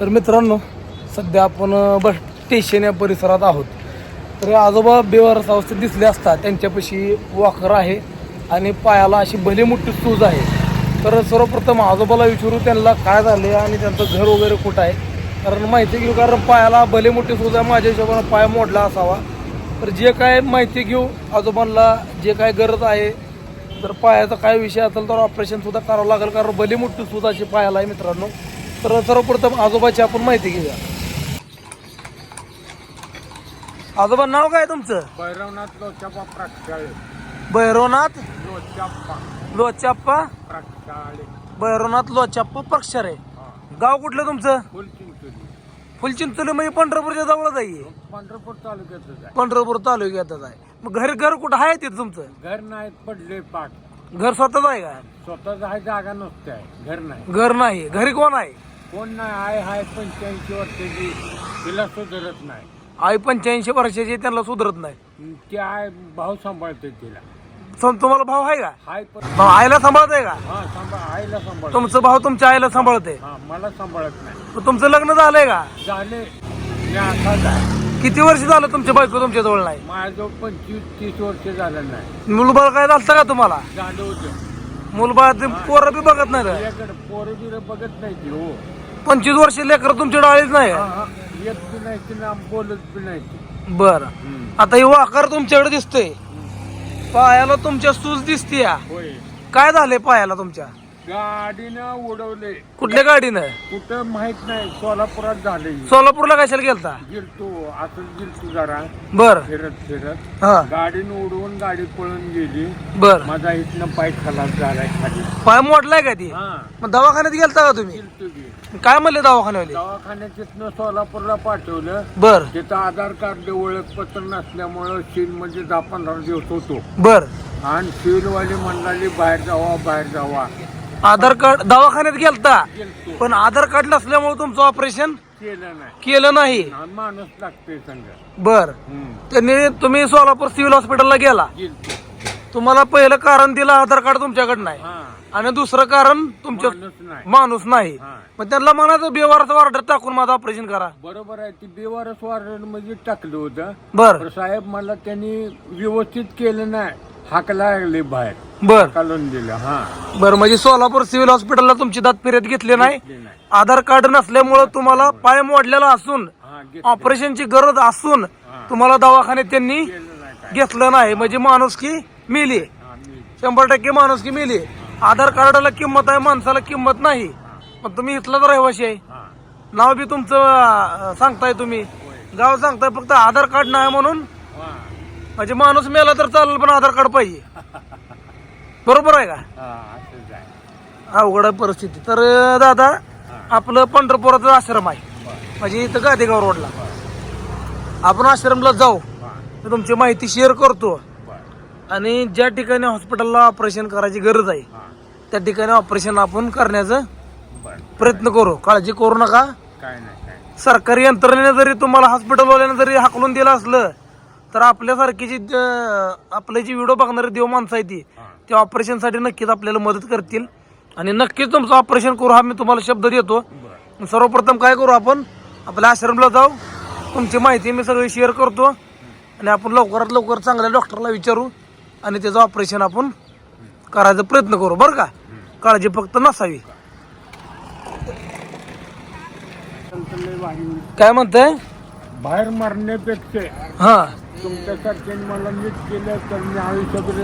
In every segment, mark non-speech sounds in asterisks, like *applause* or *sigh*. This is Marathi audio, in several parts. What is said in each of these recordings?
तर मित्रांनो सध्या आपण बस स्टेशन या परिसरात आहोत. तर आजोबा बेवारस अवस्थेत दिसले असता त्यांच्यापाशी वाकर आहे आणि पायाला अशी भली मोठी सूज आहे. तर सर्वप्रथम आजोबाला विचारू त्यांना काय झाले आणि त्यांचं घर वगैरे कुठं आहे? कारण माहिती घेऊ कारण पायाला भले मोठी सूज आहे माझ्या हिशोबानं पाय मोडला असावा. तर जे काय माहिती घेऊ आजोबांना जे काय गरज आहे तर पायाचा काय विषय असेल तर ऑपरेशनसुद्धा करावं लागेल कारण भली मोठी सूज अशी पायाला आहे मित्रांनो. तर सर्वप्रथम आजोबाची आपण माहिती घेऊया. आजोबा नाव काय तुमचं? भैरवनाथ लोचापा प्रक्षाळे. भैरवनाथ लोचाप्पा. लोचाप्पा? प्रक्षाळे. भैरवनाथ लोचाप्पा पक्षर आहे गाव कुठलं तुमचं? फुल चिंचोली फुलचिंचोली म्हणजे पंढरपूरच्या जवळच आहे. पंढरपूर तालुक्यातच आहे. पंढरपूर तालुक्यातच आहे. मग घर घर कुठं आहे तिथं तुमचं? घर नाही पडले पाठ. घर स्वतःच आहे का? स्वतःच आहे जागा नसते आहे. घर नाही. घर नाही. घरी कोण आहे? कोण नाही आहे हाय पंच्याऐंशी वर्षाची तिला सुधारत नाही. आई पंच्याऐंशी वर्षाची त्यांना सुधरत नाही. ते आहे भाऊ सांभाळते तिला. सम- तुम्हाला भाऊ आहे का? हाय पण आईला सांभाळत आहे का? हा सांभाळ आईला सांभाळ तुमचं भाऊ तुमच्या आईला सांभाळते हा मला सांभाळत नाही. मग तुमचं लग्न झालंय का? झाले. मी असाच आहे किती वर्ष झालं तुमच्या बायको तुमच्या जवळ नाही? माझ्याजवळ पंचवीस तीस वर्ष झालं नाही. मुलबाळ काय झालं का तुम्हाला? झालं होतं. मुलबाळ ते पोरं बी बघत नाही पोरं बिरं बघत नाही ती हो. पंचवीस वर्ष लेकर तुमच्या डाळीच नाही का? हा. येत बी नाही ती ना बोलत बी नाही ती. बरं. आता हे वाकर तुमच्याकडे दिसतोय. पायाला तुमच्या सूज दिसते होय. काय झालंय पायाला तुमच्या? गाडीनं उडवले. कुठल्या गाडीनं? कुठं माहीत नाही सोलापुरात झाले सोलापूरला कशाला गेलता? गिरतो असं गिरतो जरा. बर. फिरत फिरत. हा. गाडीनं उडवून गाडी पळून गेली. बर. माझा इथनं पाय खलास झालाय खाली. पाय मोडलाय का ती? हा. मग दवाखान्यात गेलता का तुम्ही? काय म्हणले दवाखान्यावाले? दवाखान्यात तिथनं सोलापूरला पाठवलं. बर. तिथं आधार कार्ड ओळखपत्र नसल्यामुळं सील म्हणजे दहा पंधरा दिवस होतो. बर. आणि सीलवाली म्हणाली बाहेर जावा बाहेर जावा. आधार कार्ड दवाखान्यात गेलता. गेलतो पण आधार कार्ड नसल्यामुळे तुमचं ऑपरेशन केलं नाही. केलं माणूस बर. हम्म. त्यांनी तुम्ही सोलापूर सिव्हिल हॉस्पिटलला गेला. गेलतो. तुम्हाला पहिलं कारण दिलं आधार कार्ड तुमच्याकडे नाही. हा. आणि दुसरं कारण तुमच्या माणूस नाही. माणूस नाही. हा. मग त्यांना म्हणायचं बेवाराचं ऑर्डर टाकून माझं ऑपरेशन करा. बरोबर आहे ती बेवारस वारडमध्ये टाकलं होतं. बर. पण साहेब मला त्यांनी व्यवस्थित केलं नाही. हाकला लागले बाहेर. बर. काढून दिलं हा. बर म्हणजे सोलापूर सिव्हिल हॉस्पिटलला तुमची दात फिरत घेतली नाही. घेतली नाही. आधार कार्ड नसल्यामुळं तुम्हाला पाय मोडलेला असून हा ऑपरेशनची गरज असून तुम्हाला दवाखान्यात त्यांनी केलं नाही काय. घेतलं नाही. म्हणजे माणूस की मिली. हा मी शंभर टक्के माणूस की मिली. आधार कार्डाला किंमत आहे माणसाला किंमत नाही. पण तुम्ही इथलाच रहिवाशी आहे. हा. नाव बी तुमचं अं, सांगताय तुम्ही. गाव सांगताय फक्त आधार कार्ड नाही म्हणून. हा. म्हणजे माणूस मेला तर चालेल पण आधार कार्ड पाहिजे. *laughs* बरोबर आहे का? हा अवघड परिस्थिती. तर दादा आपलं पंढरपुराचं आश्रम आहे. म्हणजे इथं गादेगाव रोडला. आपण आश्रमला जाऊ. मी तुमची माहिती शेअर करतो. आणि ज्या ठिकाणी हॉस्पिटलला ऑपरेशन करायची गरज आहे त्या ठिकाणी ऑपरेशन आपण करण्याचा प्रयत्न करू. काळजी करू नका. सरकारी यंत्रणेने जरी तुम्हाला हॉस्पिटलवाल्याने जरी हाकलून दिलं असलं तर आपल्यासारखी जी आपले जी व्हिडिओ बघणारी देव माणसं आहे ती त्या ऑपरेशनसाठी नक्कीच आपल्याला मदत करतील. आणि नक्कीच तुमचं ऑपरेशन करू हा मी तुम्हाला शब्द देतो. सर्वप्रथम काय करू आपण? आपल्या आश्रमला जाऊ. तुमची माहिती मी सगळी शेअर करतो. आणि आपण लवकरात लवकर चांगल्या डॉक्टरला विचारू. आणि त्याचं ऑपरेशन आपण करायचा प्रयत्न करू. बरं का? काळजी फक्त नसावी. काय म्हणताय? बाहेर मरण्यापेक्षा हा. मला नीट केलं तर मी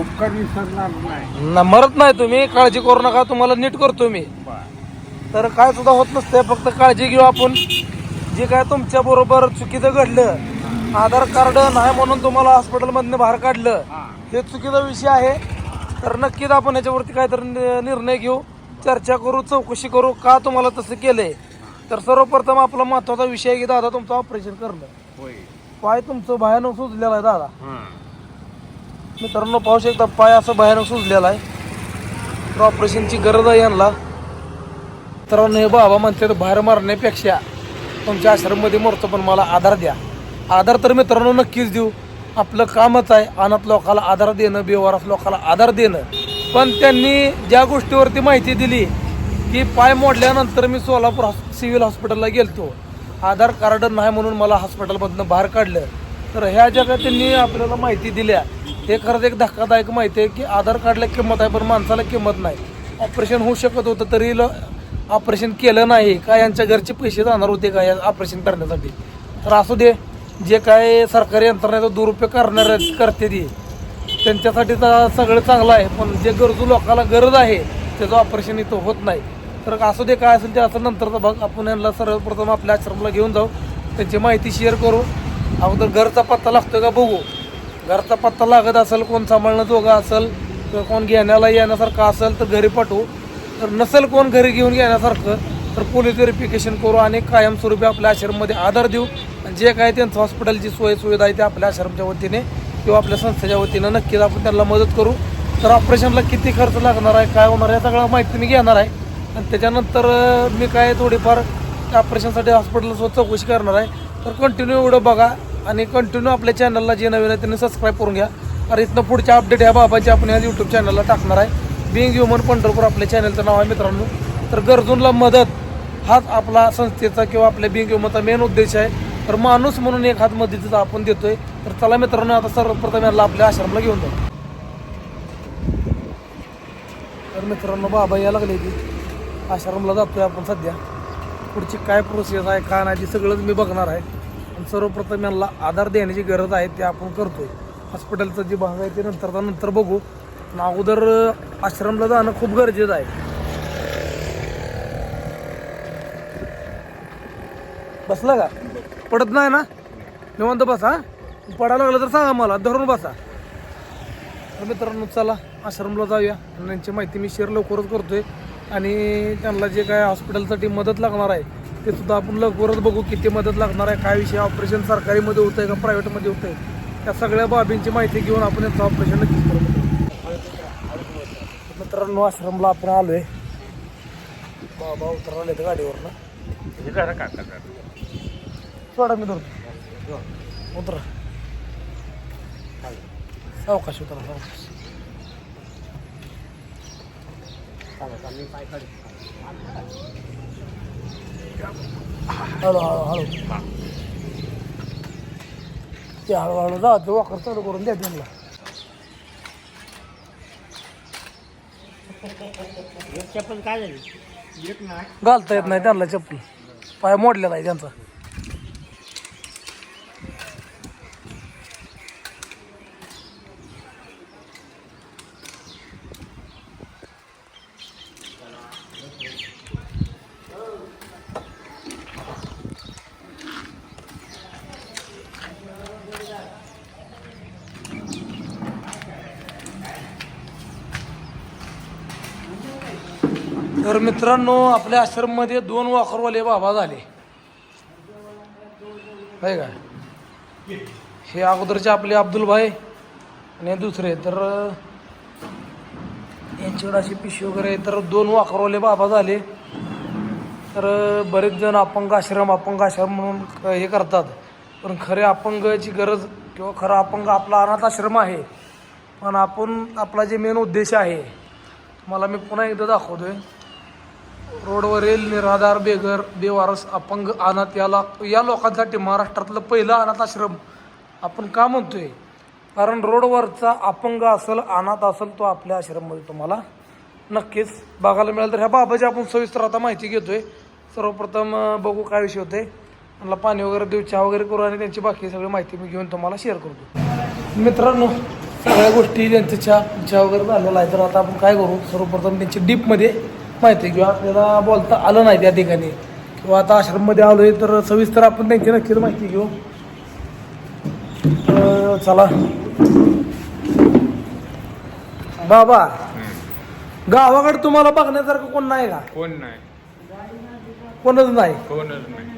उपकार विसरणार नाही. न- मरत नाही तुम्ही. काळजी करू नका. तुम्हाला नीट करतो मी. तर काय सुद्धा होत नसते फक्त काळजी घेऊ आपण. जे काय तुमच्या बरोबर चुकीचं घडलं आधार कार्ड नाही म्हणून तुम्हाला हॉस्पिटलमधनं बाहेर काढलं हा. हे चुकीचा विषय आहे. तर नक्कीच आपण याच्यावरती काहीतरी नि- निर्णय घेऊ. चर्चा करू चौकशी करू. का तुम्हाला तसं केलंय? तर सर्वप्रथम आपला महत्त्वाचा विषय आहे की दादा तुमचं ऑपरेशन करणं होय. पाय तुमचं भयानक सुजलेला आहे दादा. मित्रांनो पाहू शकता पाय असं भयानक सुजलेला आहे. तर ऑपरेशनची गरज आहे यांना. मित्रांनो हे बाबा म्हणतात बाहेर मारण्यापेक्षा तुमच्या आश्रममध्ये मरतो पण मला आधार द्या. आधार तर मित्रांनो नक्कीच देऊ. आपलं कामच आहे अनाथ लोकाला आधार देणं बेवारस लोकाला आधार देणं. पण त्यांनी ज्या गोष्टीवरती माहिती दिली की पाय मोडल्यानंतर मी सोलापूर हॉस- सिव्हिल हॉस्पिटलला गेलतो. आधार कार्ड नाही म्हणून मला हॉस्पिटलमधनं बाहेर काढलं. तर ह्या ज्या काही त्यांनी आपल्याला माहिती दिल्या. हे खरंच एक धक्कादायक माहिती आहे की आधार कार्डला किंमत आहे पण माणसाला किंमत नाही. ऑपरेशन होऊ शकत होतं तरी ऑपरेशन केलं नाही. का यांच्या घरचे पैसे जाणार होते का या ऑपरेशन करण्यासाठी? तर असू दे जे काय सरकारी यंत्रणेचा दुरुपयोग करणार करते ती. त्यांच्यासाठी तर सगळं चांगलं आहे पण जे गरजू लोकांना गरज आहे त्याचं ऑपरेशन इथं होत नाही. तर असू दे काय असेल ते असं नंतरचा भाग आपण यांना सर्वप्रथम आपल्या आश्रमला घेऊन जाऊ. त्यांची माहिती शेअर करू. अगोदर घरचा पत्ता लागतो का बघू. घरचा पत्ता लागत असेल कोण सांभाळणं दोघं असेल किंवा कोण घेण्याला येण्यासारखं असेल तर घरी पाठवू. तर नसेल कोण घरी घेऊन येण्यासारखं तर पोलीस व्हेरिफिकेशन करू आणि कायमस्वरूपी आपल्या आश्रममध्ये आधार देऊ. आणि जे काय त्यांचं हॉस्पिटलची सोय सुविधा आहे ते आपल्या आश्रमच्या वतीने किंवा आपल्या संस्थेच्या वतीनं नक्कीच आपण त्यांना मदत करू. तर ऑपरेशनला किती खर्च लागणार आहे काय होणार आहे सगळं माहिती मी घेणार आहे. आणि त्याच्यानंतर मी काय थोडीफार त्या ऑपरेशनसाठी हॉस्पिटलसोबत चौकशी करणार आहे. तर कंटिन्यू एवढं बघा आणि कंटिन्यू आपल्या चॅनलला जे नवीन आहे त्यांनी सबस्क्राईब करून घ्या. आणि इथनं पुढच्या अपडेट ह्या बाबाचे आपण ह्या यूट्यूब चॅनलला टाकणार आहे. बिंग ह्युमन पंढरपूर आपल्या चॅनलचं नाव आहे मित्रांनो. तर गरजूंना मदत हाच आपला संस्थेचा किंवा आपल्या बिंग ह्युमनचा मेन उद्देश आहे. तर माणूस म्हणून एक हात मदतीचा आपण देतोय. तर चला मित्रांनो आता सर्वप्रथम याला आपल्या आश्रमला घेऊन जाऊ. तर मित्रांनो बाबा या लागले की. आश्रमला जातोय आपण सध्या. पुढची काय प्रोसेस आहे काय नाही ते सगळंच मी बघणार आहे. आणि सर्वप्रथम यांना आधार देण्याची गरज आहे ते आपण करतोय. हॉस्पिटलचं जे भाग आहे ते नंतर नंतर बघू. पण अगोदर आश्रमला जाणं खूप गरजेचं आहे. बसला का? पडत नाही ना? निवांत बसा पडायला लागलं तर सांगा मला धरून बसा. तर मित्रांनो चला आश्रमला जाऊया. आणि त्यांची माहिती मी शेअर लवकरच करतोय. आणि त्यांना जे काय हॉस्पिटलसाठी मदत लागणार आहे ते सुद्धा आपण लवकरच बघू किती मदत लागणार आहे काय विषय ऑपरेशन सरकारीमध्ये होतंय का प्रायव्हेटमध्ये होतंय त्या सगळ्या बाबींची माहिती घेऊन आपण याचं ऑपरेशन नक्कीच करू. तर मित्रांनो आश्रमला आपण आलोय. बाबा उतरले तर गाडीवर ना सोडा मी धरतो उतरा. सावकाश उतरा सावकाश. हळू हळू हळू ते हळूहळू जा ते वाकर चालू करून द्या त्यांना चप्पल काय झाली? घालता येत नाही त्यांना चप्पल. पाय मोडलेला आहे त्यांचा तर मित्रांनो आपल्या आश्रममध्ये दोन वाखरवाले बाबा झाले. काय का? हे अगोदरचे आपले अब्दुल भाई आणि दुसरे. तर यांच्याकडे अशी पिशवी वगैरे तर दोन वाखरवाले बाबा झाले. तर बरेच जण अपंग आश्रम अपंग आश्रम म्हणून क- हे करतात. पण खरे अपंगाची गरज किंवा खरं अपंग आपला अनाथ आश्रम आहे. पण आपण आपला जे मेन उद्देश आहे मला मी पुन्हा एकदा दाखवतोय. रोडवरील निराधार बेघर बेवारस अपंग अनाथ याला या लोकांसाठी महाराष्ट्रातलं पहिलं अनाथ आश्रम. आपण का म्हणतोय? कारण रोडवरचा अपंग असेल अनाथ असेल तो आपल्या आश्रममध्ये तुम्हाला नक्कीच बघायला मिळेल. तर ह्या बाबाची आपण सविस्तर आता माहिती घेतोय. सर्वप्रथम बघू काय विषय होते त्यांना पाणी वगैरे देऊ चहा वगैरे करू आणि त्यांची बाकी सगळी माहिती मी घेऊन तुम्हाला शेअर करतो. मित्रांनो सगळ्या गोष्टी त्यांच्या चहा चहा वगैरे झालेला आहे तर आता आपण काय करू? सर्वप्रथम त्यांची डीपमध्ये माहिती घेऊ आपल्याला बोलता आलं नाही त्या ठिकाणी. किंवा आता आश्रममध्ये आलोय तर सविस्तर आपण त्यांची नक्कीच माहिती घेऊ. तर चला. बाबा गावाकडे तुम्हाला बघण्यासारखं कोण नाही का? कोण नाही. कोणच नाही. कोणच नाही.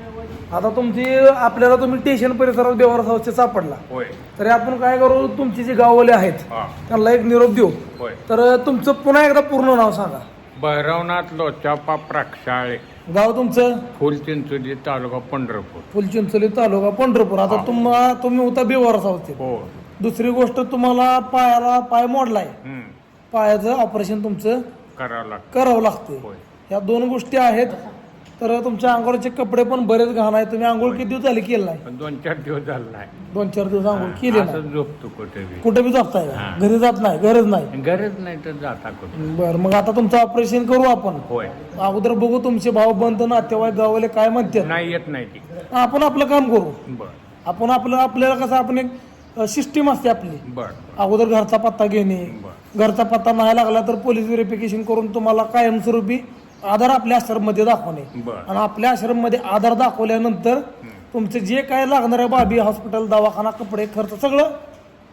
आता तुमची आपल्याला तुम्ही स्टेशन परिसरात व्यवहार संस्थेत सापडला. होय. तरी आपण काय करू तुमची जी गाववाले आहेत हा. त्यांना एक निरोप देऊ. होय. तर तुमचं पुन्हा एकदा पूर्ण नाव सांगा. भैरवनाथ लोचापा प्रक्षाळे. गाव तुमचं? फुलचिंचोली तालुका पंढरपूर. फुलचिंचोली तालुका पंढरपूर. आता तुम्हाला तुम्ही होता बेवार संस्थेत हो दुसरी गोष्ट तुम्हाला पायाला पाय मोडलाय. हम्म. पायाचं ऑपरेशन तुमचं करावं लागतं. करावं लागते होय. या दोन गोष्टी आहेत. तर तुमच्या अंघोळचे कपडे पण बरेच घाण आहेत. तुम्ही आंघोळ किती दिवस झाले केलं नाही? पण दोन चार दिवस झालं नाही. दोन चार दिवस आंघोळ केली नाही. असं झोपतो कुठे बी. कुठे बी का? हा. घरी जात नाही गरज नाही. गरज नाही तर जाता कुठे? बर मग आता तुमचं ऑपरेशन करू आपण. होय. अगोदर बघू तुमचे भाऊ बंद नातेवाईक गावाले काय म्हणतात. नाही येत नाही ती. आपण आपलं काम करू. बर. आपण आपलं आपल्याला कसं आपण एक सिस्टीम असते आपली. बर. अगोदर घरचा पत्ता घेणे. बर. घरचा पत्ता नाही लागला तर पोलीस व्हेरिफिकेशन करून तुम्हाला कायमस्वरूपी आधार आपल्या आश्रममध्ये दाखवणे बर. आणि आपल्या आश्रममध्ये आधार दाखवल्यानंतर तुमचे जे काय लागणार आहे बाबी हॉस्पिटल दवाखाना कपडे खर्च सगळं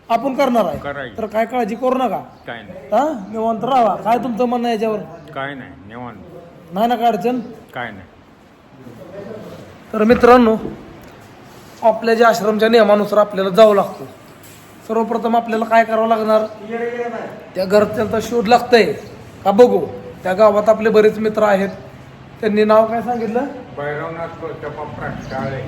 आपण करणार आहे. करायचं. तर काय काळजी करू नका. काय नाही. हा? निवांत राहा. काय तुमचं म्हणणं आहे याच्यावर? काय नाही. निवांत. नाही ना काय अडचण? काय नाही. तर मित्रांनो आपल्या ज्या आश्रमच्या नियमानुसार आपल्याला जावं लागतं. सर्वप्रथम आपल्याला काय करावं लागणार? त्या घरच्यांचा शोध लागतंय. का बघू? त्या गावात आपले बरेच मित्र आहेत. त्यांनी नाव काय सांगितलं?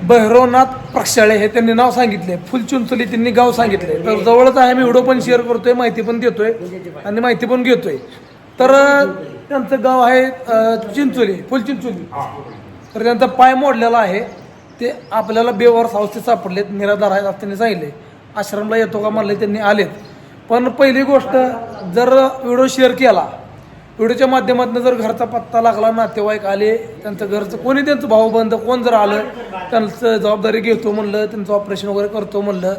भैरवनाथ प्रक्षाळे. हे त्यांनी नाव सांगितले. फुलचुंचली त्यांनी गाव सांगितले. तर जवळच आहे मी व्हिडिओ पण शेअर करतोय माहिती पण देतोय आणि माहिती पण घेतोय. तर त्यांचं गाव आहे चिंचोली फुलचिंचोली. तर त्यांचा पाय मोडलेला आहे. ते आपल्याला बेवर सावस्ती सापडलेत निराधार आहेत असं त्यांनी सांगितले. आश्रमला येतो का म्हणले त्यांनी आलेत. पण पहिली गोष्ट जर व्हिडिओ शेअर केला व्हिडिओच्या माध्यमातून जर घरचा पत्ता लागला नातेवाईक आले त्यांचं घरचं कोणी त्यांचं भाऊबंद कोण जर आलं त्यांचं जबाबदारी घेतो म्हणलं त्यांचं ऑपरेशन वगैरे करतो म्हणलं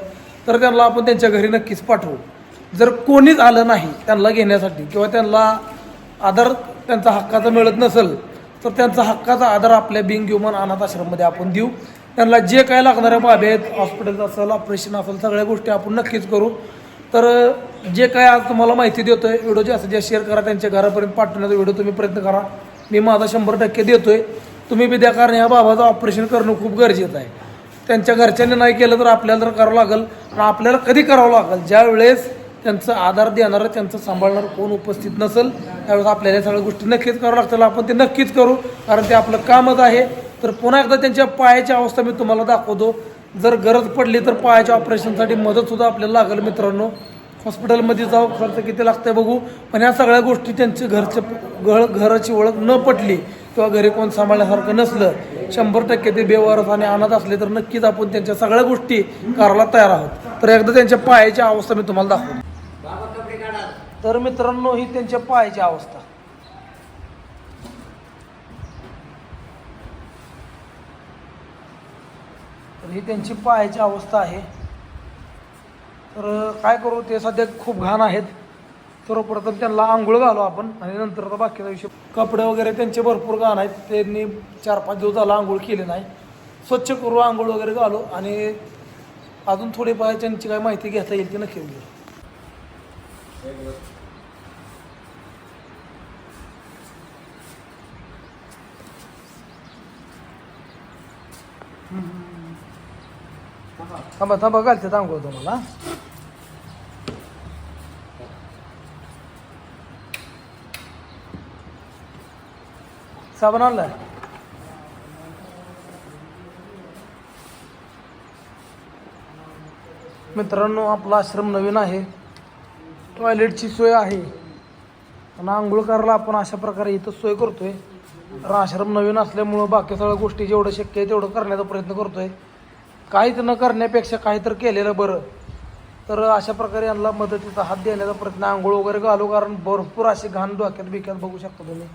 तर त्यांना आपण त्यांच्या घरी नक्कीच पाठवू. जर कोणीच आलं नाही त्यांना घेण्यासाठी किंवा त्यांना आधार त्यांचा हक्काचा मिळत नसेल तर त्यांचा हक्काचा आधार आपल्या बिंग ह्युमन अनाथ आश्रममध्ये आपण देऊ. त्यांना जे काय लागणाऱ्या बाबी आहेत हॉस्पिटल असेल ऑपरेशन असेल सगळ्या गोष्टी आपण नक्कीच करू. तर जे काय आज तुम्हाला माहिती देतो आहे व्हिडिओ जे जे शेअर करा त्यांच्या घरापर्यंत पाठवण्याचा व्हिडिओ तुम्ही प्रयत्न करा. मी माझा शंभर टक्के देतो आहे तुम्ही बी द्या कारण या बाबाचं ऑपरेशन करणं खूप गरजेचं आहे. त्यांच्या घरच्यांनी नाही केलं तर आपल्याला तर करावं लागेल. आणि आपल्याला कधी करावं लागेल? ज्या वेळेस त्यांचं आधार देणारं त्यांचं सांभाळणारं कोण उपस्थित नसेल त्यावेळेस आपल्याला या सगळ्या गोष्टी नक्कीच करावं लागतील. आपण ते नक्कीच करू कारण ते आपलं कामच आहे. तर पुन्हा एकदा त्यांच्या पायाची अवस्था मी तुम्हाला दाखवतो. जर गरज पडली तर पायाच्या ऑपरेशनसाठी मदतसुद्धा आपल्याला लागेल मित्रांनो. हॉस्पिटलमध्ये जाऊ खर्च किती लागतंय बघू. पण ह्या सगळ्या गोष्टी त्यांचे घरचे घर घराची ओळख न पटली किंवा घरी कोण सांभाळण्यासारखं नसलं शंभर टक्के ते बेवारस आणि अनाथ असले तर नक्कीच आपण त्यांच्या सगळ्या गोष्टी करायला तयार आहोत. तर एकदा त्यांच्या पायाची अवस्था मी तुम्हाला दाखवतो. तर मित्रांनो ही त्यांच्या पायाची अवस्था. तर ही त्यांची पायाची अवस्था आहे. तर काय करू ते सध्या खूप घाण आहेत. सर्वप्रथम त्यांना आंघोळ घालू आपण आणि नंतर आता बाकीचा विषय. कपडे वगैरे त्यांचे भरपूर घाण आहेत. त्यांनी चार पाच दिवस झाला आंघोळ केले नाही. स्वच्छ करू आंघोळ वगैरे घालू आणि अजून थोडीफार त्यांची काय माहिती घेता येईल ती नक्की घेऊ थांबा थांबा घालते आंघोळ तुम्हाला. साबण आणला मित्रांनो आपला आश्रम नवीन आहे. टॉयलेटची सोय आहे. आणि आंघोळ करायला आपण अशा प्रकारे इथं सोय करतोय. कारण आश्रम नवीन असल्यामुळं बाकी सगळ्या गोष्टी जेवढं शक्य आहे तेवढं करण्याचा प्रयत्न करतोय. काहीच न करण्यापेक्षा काही तर केलेलं बरं. तर अशा प्रकारे यांना मदतीचा हात देण्याचा प्रयत्न आंघोळ वगैरे घालू कारण भरपूर अशी घाण डोक्यात बिक्यात बघू शकता तुम्ही.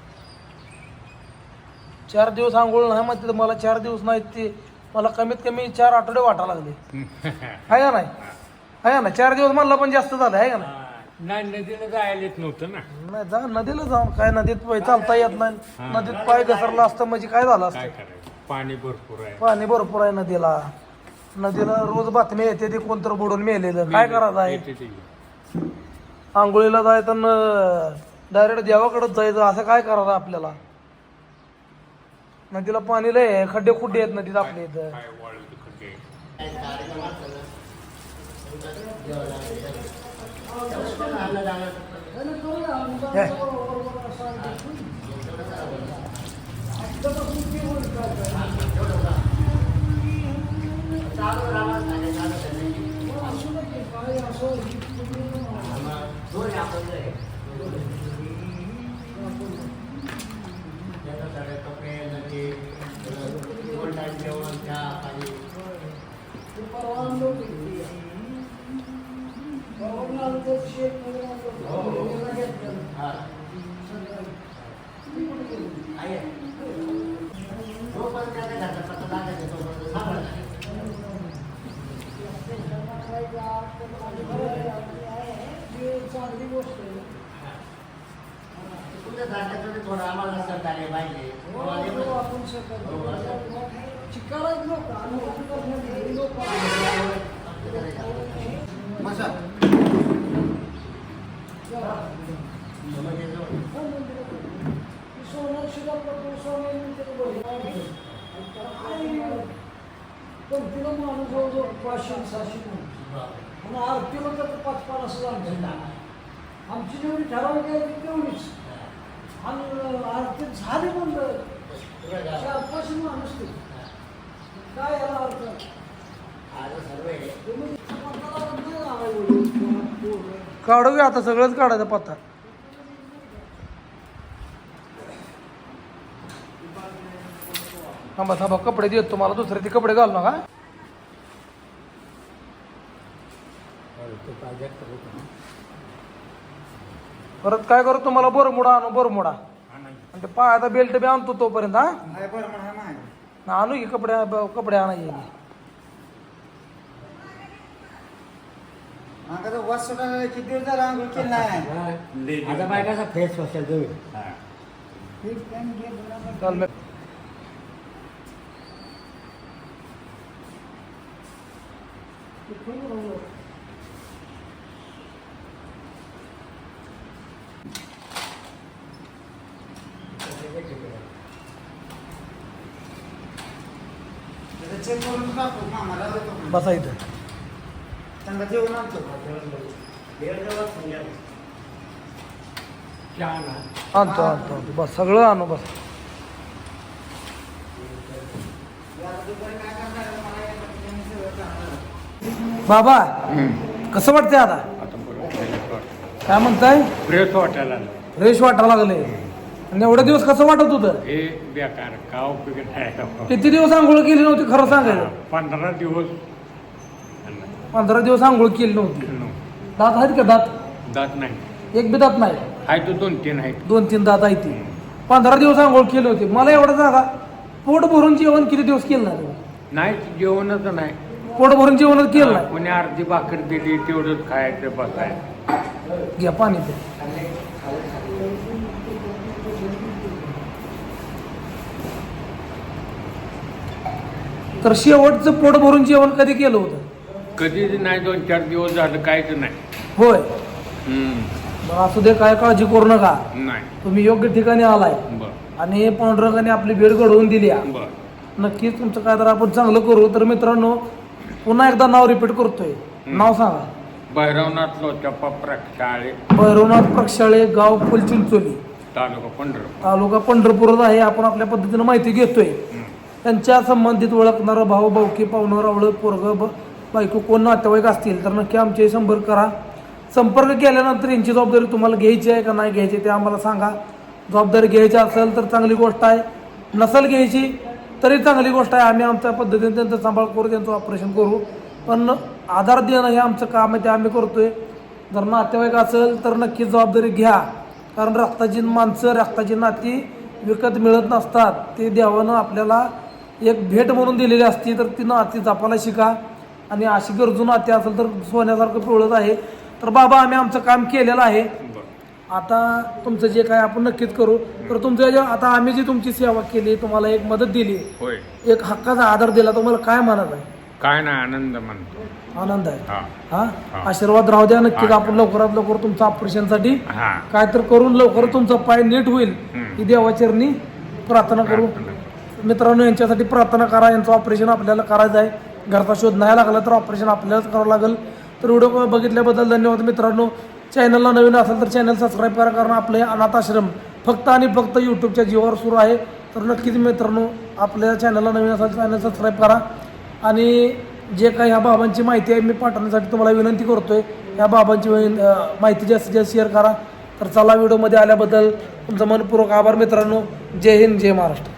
चार दिवस आंघोळ नाही म्हणते तर मला चार दिवस नाहीत ते. मला कमीत कमी चार आठवडे वाटा लागले. *laughs* आहे का नाही? आहे का ना चार दिवस म्हणलं पण जास्त झालं आहे का नाही? नाही नदीला जायला येत नव्हतं ना. नाही जा नदीला जाऊन काय नदीत पाय चालता येत नाही. नदीत पाय घसरला असतं म्हणजे काय झालं असतं? करायचं? पाणी भरपूर आहे. पाणी भरपूर आहे नदीला. नदीला रोज बातमी येते ते कोणतर बुडून मेलेलं. काय करायचं आहे? येते ते. आंघोळीला जायचं डायरेक्ट देवाकडेच जायचं असं काय करायचं आपल्याला? नदीला पाणी लय खड्डे खुड्डे आहेत नदीत आपल्या इथं. काय वाळू खड्डे पंक्तीला माणूस जवळजवळ पाचशे सहाशे आणि आरतीला तर पाच पन्नास आमची आमची जेवढी ठराविक आहे ती तेवढीच आणि आरती झाली बंद चार पाचशे माणूस ते काढूया आता सगळंच काढायचं पत्ता. थांबा थांबा कपडे देत तुम्हाला. दुसरे ते कपडे घालू नका. परत काय करू? तुम्हाला बरमुडा आणू बरमुडा. आणि ते पायाचा बेल्ट बी आणतो तोपर्यंत हा? ना आणू की कपडे कपडे आणायचे किती दिवस झाला आंघोळ केली नाही आता बायकाचा फेस चाल मी चेक करून टाकू मामाला देतो. बसा इथं. त्यांना जेवण आणतो. आणतो आणतो आणतो. बस सगळं आणू बस. बाबा कसं वाटतंय आता? काय म्हणताय? फ्रेश वाटायला फ्रेश वाटायला लागले. आणि एवढे दिवस कसं वाटत होतं? हे बेकार का उपयोग नाही किती दिवस आंघोळ केली नव्हती खरं सांगायचं? पंधरा दिवस. पंधरा दिवस आंघोळ केली नव्हती. दात आहेत का दात? दात नाही. एक बी दात नाही? आहे तो दोन तीन आहेत. दोन तीन दात आहेत ती. पंधरा दिवस आंघोळ केली होती. मला एवढं सांगा पोट भरून जेवण किती दिवस केलं नाही तुम्ही? नाही जेवणच नाही. पोट भरून जेवणच केलं नाही? कोणी अर्धी भाकर दिली तेवढंच खायचं बसायचं. घ्या पाणी ते तर शेवटचं पोट भरून जेवण कधी केलं होतं? कधीच नाही दोन चार दिवस झालं काहीच नाही. होय. हम्म. मग असू दे काय काळजी करू नका. नाही. तुम्ही योग्य ठिकाणी आलाय. बर. आणि पांडुरंगाने आपली भेट घडवून दिली आहे. बर. नक्कीच तुमचं काय तर आपण चांगलं करू. तर मित्रांनो पुन्हा एकदा नाव रिपीट करतोय. नाव सांगा. भैरवनाथ लोचप्पा प्रक्षाळे. भैरवनाथ प्रक्षाळे गाव फुलचिंचोली. तालुका पंढरपूर. तालुका पंढरपूरच आहे. आपण आपल्या पद्धतीनं माहिती घेतोय. त्यांच्या संबंधित ओळखणारं भाऊ भाऊकी पाहुणं रावळं पोरग ब बायको कोण नातेवाईक असतील तर नक्की आमचे संपर्क करा. संपर्क केल्यानंतर यांची जबाबदारी तुम्हाला घ्यायची आहे का नाही घ्यायची ते आम्हाला सांगा. जबाबदारी घ्यायची असेल तर चांगली गोष्ट आहे. नसेल घ्यायची तरी चांगली गोष्ट आहे. आम्ही आमच्या पद्धतीने त्यांचा सांभाळ करू त्यांचं ऑपरेशन करू. पण आधार देणं हे आमचं काम आहे ते आम्ही करतोय. जर नातेवाईक असेल तर नक्की जबाबदारी घ्या. कारण रक्ताची माणसं रक्ताची नाती विकत मिळत नसतात. ते द्यावानं आपल्याला एक भेट म्हणून दिलेली असती तर ती नाती जपायला शिका. आणि अशी गरजू नाती असेल तर सोन्यासारखं पिवळत आहे. तर बाबा आम्ही आमचं काम केलेलं आहे. आता तुमचं जे काय आपण नक्कीच करू. तर तुमच्या ज्या आता आम्ही जी तुमची सेवा केली तुम्हाला एक मदत दिली. होय. एक हक्काचा आधार दिला तुम्हाला काय म्हणत आहे? काय नाही आनंद म्हणतो. आनंद आहे. हा. आशीर्वाद राहू द्या नक्कीच. आपण लवकरात लवकर तुमचं ऑपरेशनसाठी हा. काय तर करून लवकर तुमचा पाय नीट होईल. ही देवाचरणी प्रार्थना करू. मित्रांनो यांच्यासाठी प्रार्थना करा. यांचं ऑपरेशन आपल्याला करायचं आहे. घरचा शोध नाही लागला तर ऑपरेशन आपल्यालाच करावं लागेल. तर व्हिडिओ बघितल्याबद्दल धन्यवाद मित्रांनो. चॅनलला नवीन असेल तर चॅनल सबस्क्राईब करा कारण आपले अनाथाश्रम अनाथ आश्रम फक्त आणि फक्त यूट्यूबच्या जीवावर सुरू आहे. तर नक्कीच मित्रांनो आपल्या चॅनलला नवीन असेल चॅनल सबस्क्राईब करा. आणि जे काही ह्या बाबांची माहिती आहे मी पाठवण्यासाठी तुम्हाला विनंती करतो आहे ह्या बाबांची माहिती जास्तीत जास्त शेअर करा. तर चला व्हिडिओमध्ये आल्याबद्दल तुमचा मनपूर्वक आभार मित्रांनो. जय हिंद जय महाराष्ट्र.